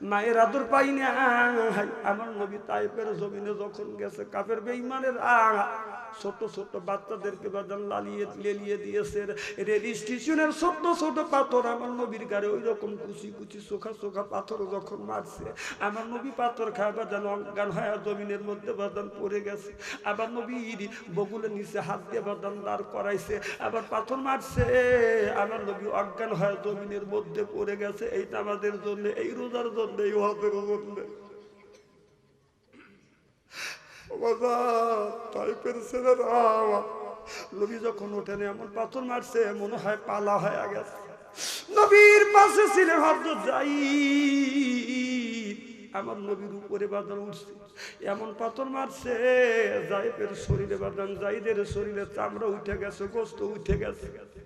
মায়ের আদর পাই আমার নবী তাইপের জমিনে যখন গেছে কাপের বেইমানের ছোট ছোট বাচ্চাদেরকে বাদান লালিয়ে লেলিয়ে দিয়েছে। রেল স্টেশনের ছোট ছোট পাথর আমার নবীর গাড়ি ওই রকম কুচি কুচি চোখা চোখা পাথর যখন মারছে, আমার নবী পাথর খায় বাদান অজ্ঞান হয় জমিনের মধ্যে বাদান পড়ে গেছে। আবার নবীর বগুলের নিচে হাত দিয়ে বাদান দাঁড় করাইছে, আবার পাথর মারছে। আমার নবী অজ্ঞান হয় জমিনের মধ্যে পড়ে গেছে, এইটা আমাদের জন্য, এই রোজার জন্য এমন পাথর মারছে, মনে হয় পালা হয়ে গেছে। নবীর পাশে ছিলেন হজর যাই আমার নবীর উপরে বাদান উঠছে। এমন পাথর মারছে জাইদের শরীরে বাদান জাইদের শরীরে চামড়া উঠে গেছে, গোস্ত উঠে গেছে। ও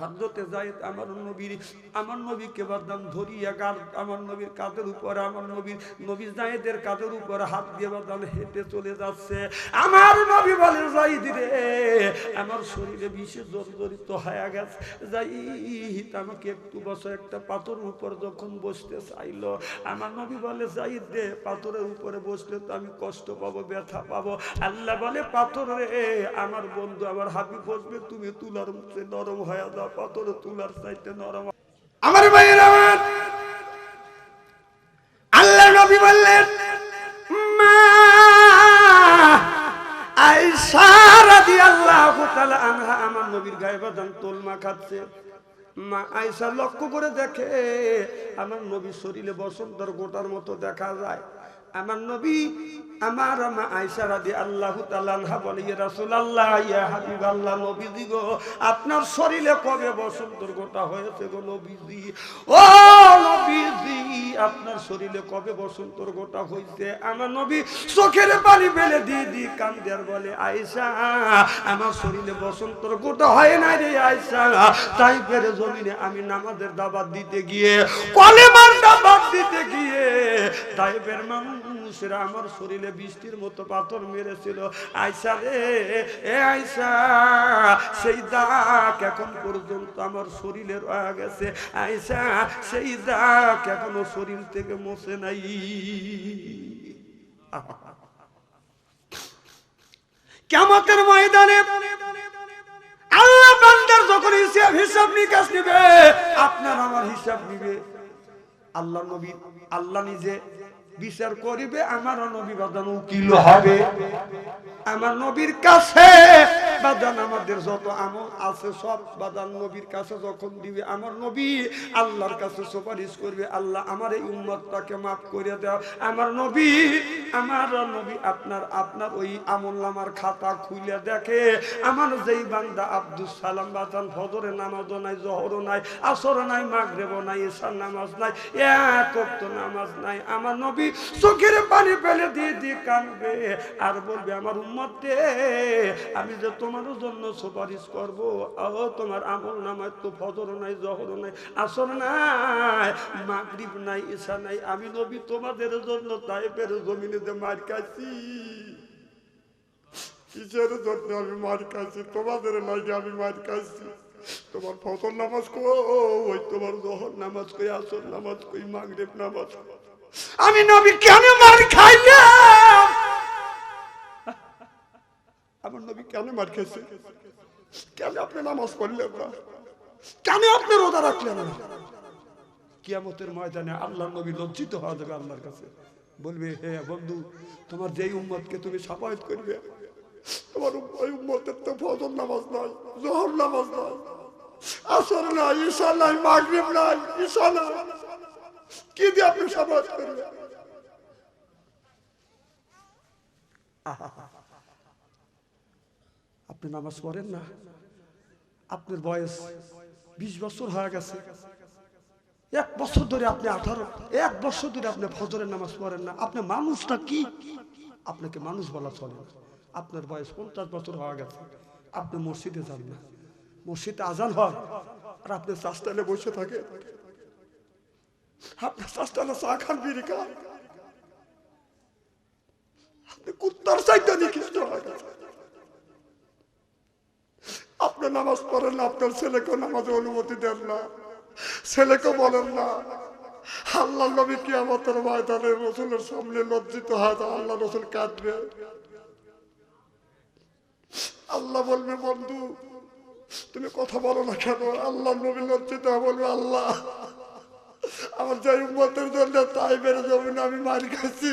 হাজরতে যাই আমার নবীর, আমার নবীকে বাদাম ধরিয়া গাল, আমার নবীর কাঁধের উপর, আমার নবীর নবী জায়েদের কাঁধের উপর হাত দিয়ে বাদাম হেঁটে চলে যাচ্ছে। আমার নবী বলে যাই রে, আমার শরীরে বিশেষ জর্জরিত হয়ে গেছে। যাই আমাকে একটু বছর একটা পাথর উপর যখন বসতে চাইলো, আমার নবী বলে যাই দে পাথরের উপরে বসলে তো আমি কষ্ট পাবো, ব্যথা পাবো। আল্লাহ বলে, পাথর রে, আমার বন্ধু আমার হাবি বসবে, তুমি তুলার নরম হয়ে যাও। পাথর চাইতে নরম আমার ভাইয়ের আমার আল্লাহ নবী বললেন আমার নবীর গায়ে তোলমা খাচ্ছে। মা লক্ষ্য করে দেখে, আমার নবীর শরীরে বসন্তর গোটার মতো দেখা যায়। আমার নবী, আমার মা আয়েশা রাদি আল্লাহ তালানহা বলে, ইয়া রাসূলুল্লাহ, ইয়া হাবিবাল্লাহ, নবীজি গো, আপনার শরীরে কবে বসন্তর গোটা হয়েছে গো নবীজি? ও নবীজি, আপনার শরীরে কবে বসন্তর গোটা হইছে আমার নবী চোখের পানি ফেলে দিয়ে দি কান্দের বলে, আয়েশা, আমার শরীরে বসন্তর গোটা হয় না রে আয়েশা। তাই ফেরে জমিনে আমি নামাজের দাবাত দিতে গিয়ে, কলেমার দাবাত দিতে গিয়ে তাই ফের মানুষেরা আমার শরীরে বৃষ্টির মতো পাথর মেরেছিল। আয়সা রে, এ আয়সা, সেই দাগ এখন পর্যন্ত আমার শরীরে রয়ে গেছে। আয়সা, সেই দাগ এখনও শরীর থেকে মোছে নাই। কেমতের ময়দানে আল্লাহ বান্দার যখন হিসাব হিসাব নিকাশ নিবে, আপনার আমার হিসাব নিবে। আল্লাহ নবী আল্লাহ নিজে বিচার করিবে আমার নবী বাদান উকিল হবে। আমার নবীর কাছে বাদান আমাদের যত আমল আছে, সব বাদান নবীর কাছে যখন দিবে, আমার নবী আল্লাহর কাছে সুপারিশ করবে, আল্লাহ আমার এই উম্মতটাকে মাফ করে দাও। আমার নবী আমার নবী আপনার আপনার ওই আমল নামার খাতা খুলে দেখে, আমার যেই বান্দা আব্দুল সালাম বাদান, ফজরে নামাজও নাই, জহরও নাই আসর নাই, মাগরেবও নাই ঈশার নামাজ নাই, এক নামাজ নাই, আমার নবী চোখের পানি ফেলে দিয়ে দিয়ে কানবে আর বলবে, আমার উম্মতে আমি যে তোমার জন্য সুপারিশ করব। ও তোমার আমল নামায় তো ফজর নাই, জহর নাই, আসর নাই, মাগরিব নাই, ঈশা নাই। আমি নবী তোমাদের জন্য তাইপের জমিনেতে মার কাছি কিসের জন্য আমি মার কাছি তোমাদের লাগে আমি মার কাছি তোমার ফসল নামাজ কো ওই তোমার জহর নামাজ কই? আসর নামাজ কই? মাগরিব নামাজ কই। আমি নবী কেন মার খাইলাম? নবী কেন মার খেয়েছে কেন আপনি নামাজ পড়লেন না কেন আপনি রোজা রাখলেন না কিয়ামতের ময়দানে আল্লাহ নবী লজ্জিত হওয়া যাবে আল্লাহর কাছে বলবে, হে বন্ধু, তোমার যেই উম্মতকে তুমি সাফায়ত করবে, তোমার ওই উম্মতের তো ফজর নামাজ নাই, জোহর নামাজ নাই, আসর নাই, ঈশা নাই, মাগরিব নাই, ঈশা নাই। কি দিয়ে আপনি সাফায়ত করবে আপনি নামাজ পড়েন না। আপনার বয়স বিশ বছর হয়ে গেছে। এক বছর ধরে আপনি আঠারো, এক বছর ধরে আপনি ফজরের নামাজ পড়েন না। আপনি মানুষটা কি? আপনাকে মানুষ বলা চলে আপনার বয়স পঞ্চাশ বছর হয়ে গেছে। আপনি মসজিদে যান না। মসজিদে আজান হয় আর আপনি চাষটালে বসে থাকে। আপনি চাষটালে চা খান, বিড়ি খান। আপনি কুত্তার চাইতে নিকৃষ্ট হয়ে গেছে আপনি নামাজ পড়েন না, আপনার ছেলেকে নামাজে অনুমতি দেন না। ছেলেকে বলেন না আল্লাহ নবী কি আমাদের ময়দানে রসুলের সামনে লজ্জিত হয় তা আল্লাহ রসুল কাঁদবে। আল্লাহ বলবে, বন্ধু, তুমি কথা বলো না কেন? আল্লাহ নবী লজ্জিত বলবে, আল্লাহ, আমার যাই উম্মতের জন্য তাই বেড়ে যাবে না, আমি মার খাচ্ছি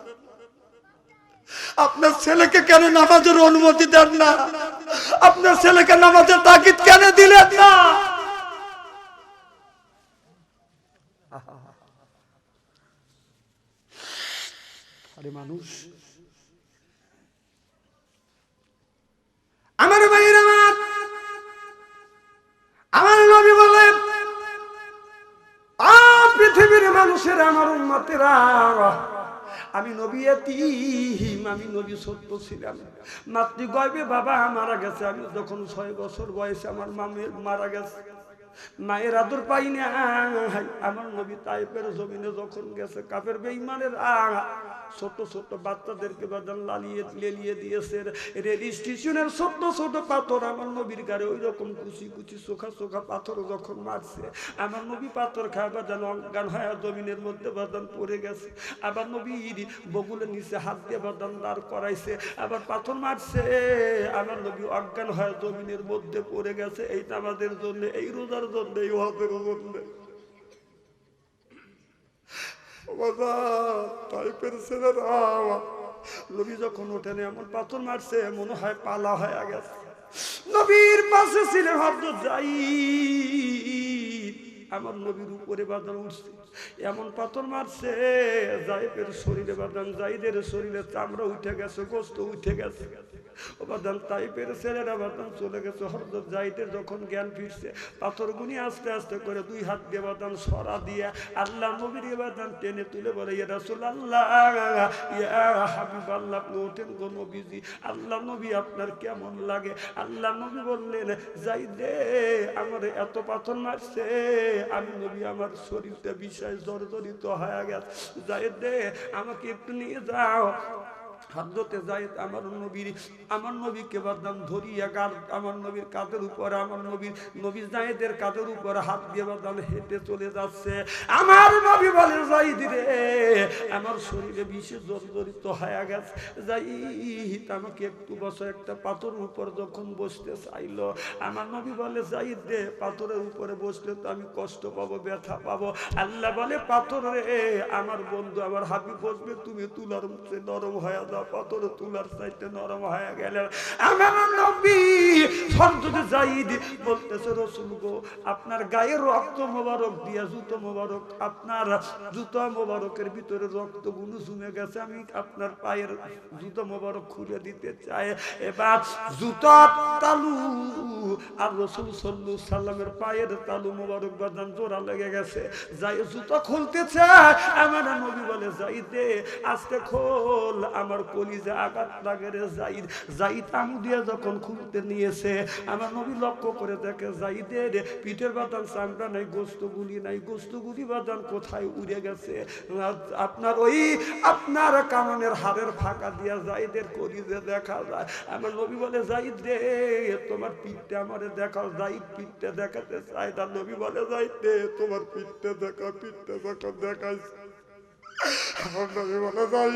আপনার ছেলেকে কেন নামাজের অনুমতি দেন না? আপনার ছেলেকে নামাজের তাগিদ কেন দিলেন না? আরে মানুষ। আমার ভাইয়ের আমার। আমার নবী বলে পৃথিবীর মানুষের, আমার উন্মতেরা আমি নবী আমি নবী সত্য ছিলাম। মাতৃ গয়বে বাবা, মারা গেছে। আমি যখন ছয় বছর বয়সে আমার মামের মারা গেছে। মায়ের আদর পাই আমার নবী তাইপের জমিনে যখন গেছে কাপের বেইমানের ছোট ছোট বাচ্চাদেরকে লালিয়ে লেলিয়ে দিয়েছে। রেল স্টেশনের ছোট পাথর আমার নবীর গাড়ি ওই রকম কুচি কুচি চোখা চোখা পাথর যখন মারছে, আমার নবী পাথর খায় বাজান অজ্ঞান হয় জমিনের মধ্যে বাজান পড়ে গেছে। আবার নবীর বগুলের নিচে হাত দিয়ে বাদান দাঁড় করাইছে, আবার পাথর মারছে। আমার নবী অজ্ঞান হয় জমিনের মধ্যে পড়ে গেছে এই নামাজের জন্য, এই টাইপের ছেলেরা, নবী যখন ওঠেন, এমন পাথর মারছে, মনে হয় পালা হয়ে গেছে। নবীর পাশে ছিলেন হজরত যাই আমার নবীর উপরে বাদল উঠছে। এমন পাথর মারছে, জাইদের শরীরে বাদান জাইদের শরীরে চামড়া উঠে গেছে, গোস্ত উঠে গেছে। আস্তে আস্তে করে দুই হাত টেনে তুলে বলে, ইয়া আল্লাহ আপনি আল্লাহ নবী আপনার কেমন লাগে? আল্লাহ নবী বললেন, জাইদে, আমার এত পাথর মারছে, আমি নবী আমার শরীরটা বিষয় জর্জরিত হয়ে গেছে। যাই দে আমাকে একটু নিয়ে যাও। হাদ্দতে যাই আমার নবীর, আমার নবীকে বাদাম ধরিয়া গার আমার নবীর কাঁধের উপর, আমার নবীর, নবী জায়েদের কাঁধের উপর হাত দিয়ে বাদাম হেঁটে চলে যাচ্ছে। আমার নবী বলে যাই রে, আমার শরীরে বিশেষ জর্জরিত হয়ে গেছে। যাই আমাকে একটু বছর একটা পাথর উপর যখন বসতে চাইলো, আমার নবী বলে যাই দে পাথরের উপরে বসলে তো আমি কষ্ট পাবো, ব্যথা পাবো। আল্লাহ বলে, পাথর রে, আমার বন্ধু, আমার হাবি বসবে, তুমি তুলার নরম হয়ে যাও। পাথর তুলার চাইতে নরম হয়ে গেলেন। আমার নবী আপনার গায়ের রক্ত মোবারক দিয়া জুতো মোবারক, আপনার জুতো মোবারকের ভিতরে রক্ত গেছে, আমি আপনার পায়ের জুতো মোবারক খুলে দিতে চাই। এবার জুতো তালু আর রসুল সল্লু সাল্লামের পায়ের তালু মোবারক বাদান জোড়া লেগে গেছে। যাই জুতো খুলতে চায় আমার নবী বলে যাই দে আজকে খোল, আমার কলিজা আঘাত লাগে রে যাইদ যাইদ আমু দিয়ে যখন খুলতে নিয়েছে আমার নবী লক্ষ্য করে দেখে, যাইদে রে, পিঠের বাদান চামড়া নাই গোস্ত গুলি নাই গোস্ত গুলি বাদান কোথায় উড়ে গেছে? আপনার ওই আপনার কামনের হাড়ের ফাঁকা দিয়া যাইদের কলিজে দেখা যায়। আমার নবী বলে, যাইদ রে, তোমার পিঠটা আমারে দেখাও, যাইদ পিঠটা দেখাতে চাই তার নবী বলে, যাইদ রে, তোমার পিঠটা দেখা পিঠটা দেখা দেখাইছে আমার নবী বলে যাই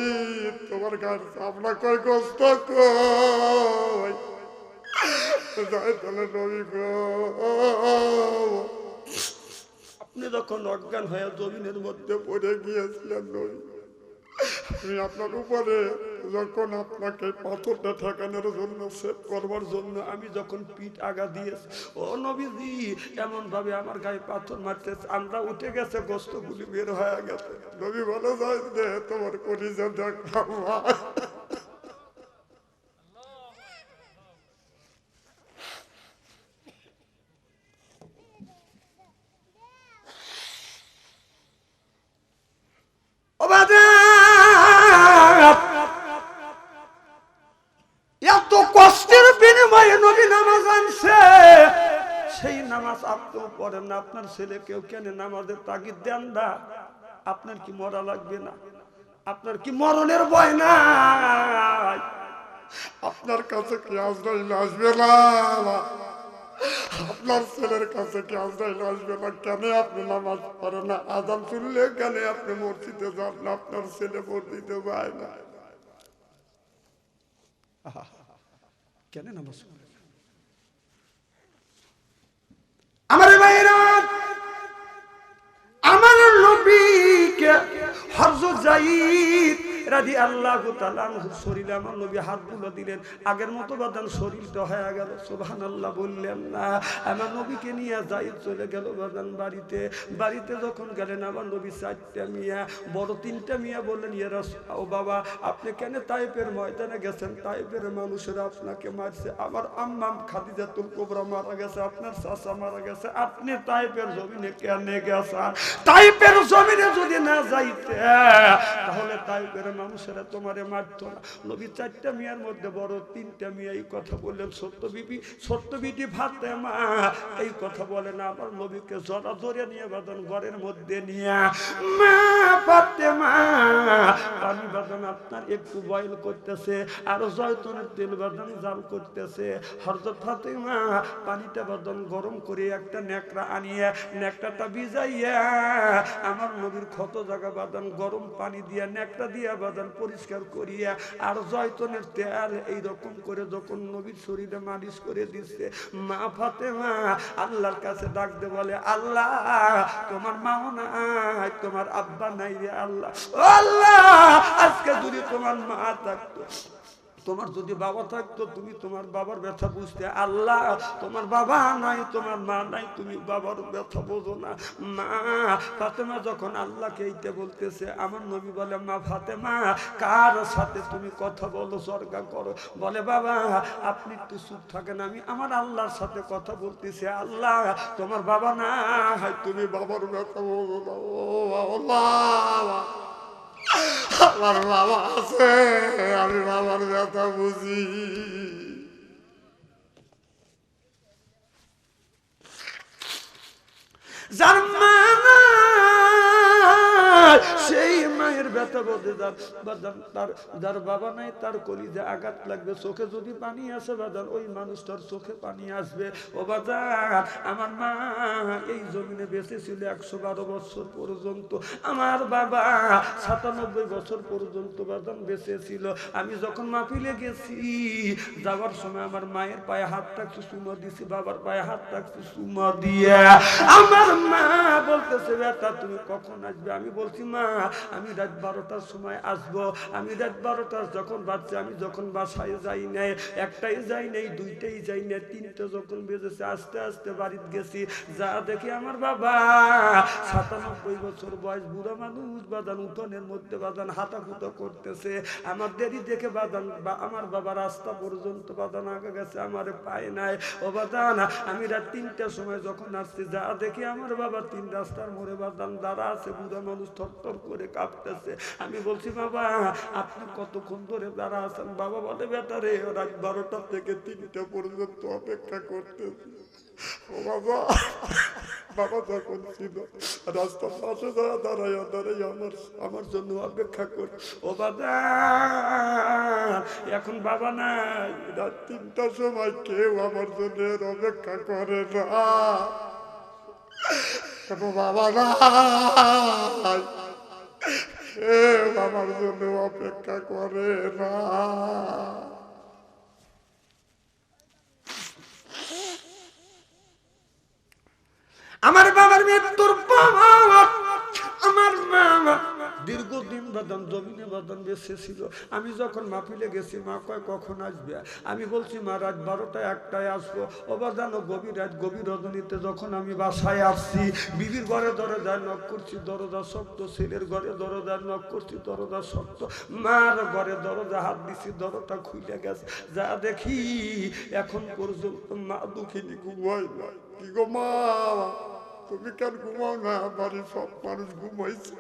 তোমার গান আপনার কই কষ্ট যাই গো আপনি যখন অজ্ঞান হয়ে জমিনের মধ্যে পড়ে গিয়েছিলেন নবী আমি আপনার উপরে যখন আপনাকে পাথরটা ঠেকানোর জন্য সেভ করবার জন্য আমি যখন পিঠ আগা দিয়েছি ও নবীজি এমন ভাবে আমার গায়ে পাথর মারতে আমরা উঠে গেছে, গোস্তগুলি বের হয়ে গেছে। নবী বলে যায় দে তোমার পরিচয় দেখলাম আপনিও পড়েন না আপনার ছেলে কেউ কেন নামাজের তাগিদ দেন না। আপনার কি মরা লাগবে না? আপনার কি মরণের ভয় না আপনার কাছে কি আজরাইল আসবে না? আপনার ছেলের কাছে কি আজরাইল আসবে না? কেন আপনি নামাজ পড়েন না? আজান শুনলে কেন আপনি মসজিদে যান না? আপনার ছেলে মসজিদে যায় না। কেন নামাজ না? আমার ভাইরা আমার হযরত যায়েদ তাআলা আনহু, শরীরে আমার নবী হাতগুলো দিলেন। আগের মতো বাদান শরীরটা হয়ে গেল। সুবহানাল্লাহ বললেন, না, আমার নবীকে নিয়ে যাই, চলে গেল বাদান বাড়িতে। বাড়িতে যখন গেলেন, আমার নবী চারটা মিয়া, বড় তিনটা মিয়া বললেন, ইয়া রাসূল ও বাবা, আপনি কেন তাইপের ময়দানে গেছেন? তাইপের মানুষেরা আপনাকে মারছে। আমার আম্মা খাদিজাতুল কুবরা মারা গেছে, আপনার চাচা মারা গেছে। আপনি তাইপের জমিনে কেন গেছেন? তাইপের জমিনে যদি না যাইতে, তাহলে তাইপের মানুষেরা তোমারে মারত না। নবী চারটা মিয়ার মধ্যে বড়, তিনটা মিয়া এই কথা বললেন, সত্য বিবি, সত্য বিটি ভাতে মা এই কথা বলে না আমার নবীকে জরা ধরে নিয়ে বাদন ঘরের মধ্যে নিয়ে, মা ভাতে মা পানি বাদন আপনার একটু বয়ল করতেছে, আর জয়তনের তেল বাদন জাল করতেছে। হরজত ফাতেমা পানিটা বাদন গরম করে একটা নেকড়া আনিয়ে নেকড়াটা ভিজাইয়া, আমার নবীর ক্ষত জায়গা বাদন গরম পানি দিয়া নেকড়া দিয়া বাদান পরিষ্কার করিয়া আর জয়তনের তেল এই রকম করে যখন নবীর শরীরে মালিশ করে দিচ্ছে মা ফাতেমা, আল্লাহর কাছে ডাকতে বলে, আল্লাহ, তোমার মাও নাই, তোমার আব্বা নাই রে আল্লাহ। আল্লাহ, আজকে যদি তোমার মা থাকতো তোমার যদি বাবা থাকতো, তুমি তোমার বাবার ব্যথা বুঝতে। আল্লাহ, তোমার বাবা নাই, তোমার মা নাই, তুমি বাবার ব্যথা বোঝো না। মা, ফাতেমা যখন আল্লাহকে এইটা বলতেছে, আমার নবী বলে, মা ফাতেমা, কার সাথে তুমি কথা বলো সরকার করো? বলে, বাবা, আপনি একটু চুপ থাকেন, আমি আমার আল্লাহর সাথে কথা বলতেছি। আল্লাহ, তোমার বাবা না তুমি বাবার ব্যথা বোঝো না। ও আল্লাহ আমার বাবা আছে আমি বাবার ব্যথা বুঝি যার সেই মায়ের ব্যথা বোধে যার বাদান তার, যার বাবা নাই, তার কলিজে আঘাত লাগবে, চোখে যদি পানি আসে বাদান ওই মানুষটার চোখে পানি আসবে। ও বাজার আমার মা এই জমিনে বেঁচে ছিল একশো বারো বছর পর্যন্ত। আমার বাবা সাতানব্বই বছর পর্যন্ত বাদান বেঁচে ছিল আমি যখন মাফিলে গেছি, যাওয়ার সময় আমার মায়ের পায়ে হাত রাখছি সুমা দিছি, বাবার পায়ে হাত রাখছি সুমা দিয়ে। আমার মা বলতেছে, বেটা, তুমি কখন আসবে? আমি বলছি, মা আমি রাত বারোটার সময় আসব, আমি রাত বারোটার যখন বাচ্চা আমি যখন বাসায় যাই নাই, একটাই যাই নাই, দুইটাই যাই নাই, তিনটে যখন বেজেছে, আস্তে আস্তে বাড়িতে গেছি, যা দেখি আমার বাবা, সাতানব্বই বছর বয়স, বুড়া মানুষ বাদান উঠোনের মধ্যে বাদান হাঁটাফুটা করতেছে, আমার দেরি দেখে বাদান বা আমার বাবা রাস্তা পর্যন্ত বাদান আগে গেছে, আমার পায় নাই, ও বাদান আমি রাত তিনটার সময় যখন আসছি, যা দেখি আমার বাবা, তিন রাস্তার মোড়ে বাদান দাঁড়া আছে, বুড়া মানুষ থরথর করে কাঁপতেছে। আমি বলছি, বাবা, আপনি কতক্ষণ ধরে দাঁড়া আছেন? বাবা বলে, বেটা রে, রাত বারোটা থেকে তিনটা পর্যন্ত অপেক্ষা করতেছি। ও বাবা বাবা যখন ছিল, রাস্তার পাশে দাঁড়া দাঁড়াই দাঁড়াই আমার আমার জন্য অপেক্ষা কর। ও বাবা, এখন বাবা নাই। রাত তিনটার সময় কেউ আমার জন্য অপেক্ষা করে না। বাবা কেউ আমার জন্য অপেক্ষা করে না। আমার বাবার মৃত্যুর পর আমার মা দীর্ঘদিন বাদান জমিনে বাদান বেঁচে ছিল আমি যখন মাহফিলে গেছি, মা কয়, কখন আসবে? আমি বলছি, মা, রাত বারোটায়, একটায় আসব। অবাদান ও গভীর রাত, গভীর রজনীতে যখন আমি বাসায় আসছি, বিবির ঘরে দরজায় নক করছি, দরজা শক্ত, ছেলের ঘরে দরজায় নক করছি, দরজা শক্ত। মার ঘরে দরজা হাত দিছি, দরজা খুলে গেছে। যা দেখি, এখন পর্যন্ত মা দুঃখিনী ঘুমাই না কি গো মা? তুমি কেন ঘুমাও না? বাড়ির সব মানুষ ঘুমাইছে।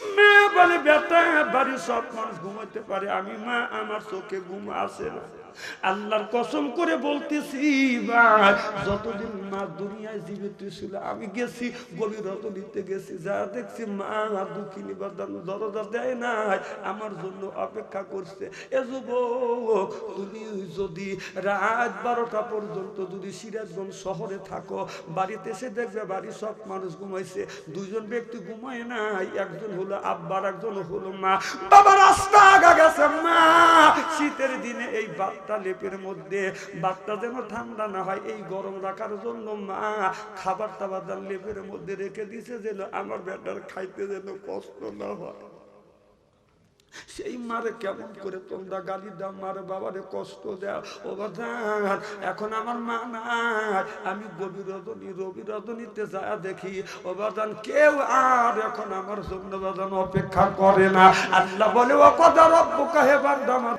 মা বলে বেটা বাড়ির সব মানুষ ঘুমাইতে পারে। আমি মা, আমার চোখে ঘুম আসে না। আল্লাহর কসম করে বলতেছি যতদিন মা দুনিয়ায় জীবিত ছিল, আমি গেছি, গভীর রতনিতে গেছি, যা দেখছি, মা দুঃখিনী বাদান দরজা দেয় নাই, আমার জন্য অপেক্ষা করছে। এ যুবক, তুমি যদি রাত বারোটা পর্যন্ত যদি সিরাজগঞ্জ শহরে থাকো, বাড়িতে এসে দেখবে বাড়ির সব মানুষ ঘুমাইছে। দুইজন ব্যক্তি ঘুমায় নাই, একজন হলো আব্বার একজন হলো মা। বাবা, রাস্তা আগা গেছে, মা। শীতের দিনে এই বাচ্চা লেপের মধ্যে বাচ্চা যেন ঠান্ডা না হয়, এই গরম রাখার জন্য মা খাবার টাবার লেপের মধ্যে রেখে দিছে, যেন আমার বেটার খাইতে যেন কষ্ট না হয়। সেই মারে কেমন করে তোমরা গালি দাও, মারে বাবারে কষ্ট দাও। ও বাবা, এখন আমার মা নাই। আমি গভীর রজনী রবি রজনীতে যা দেখি, ও বাদান কেউ আর এখন আমার জন্য অপেক্ষা করে না। আল্লাহ বলে, ও কথা রব্বু কাহে বান্দা আমার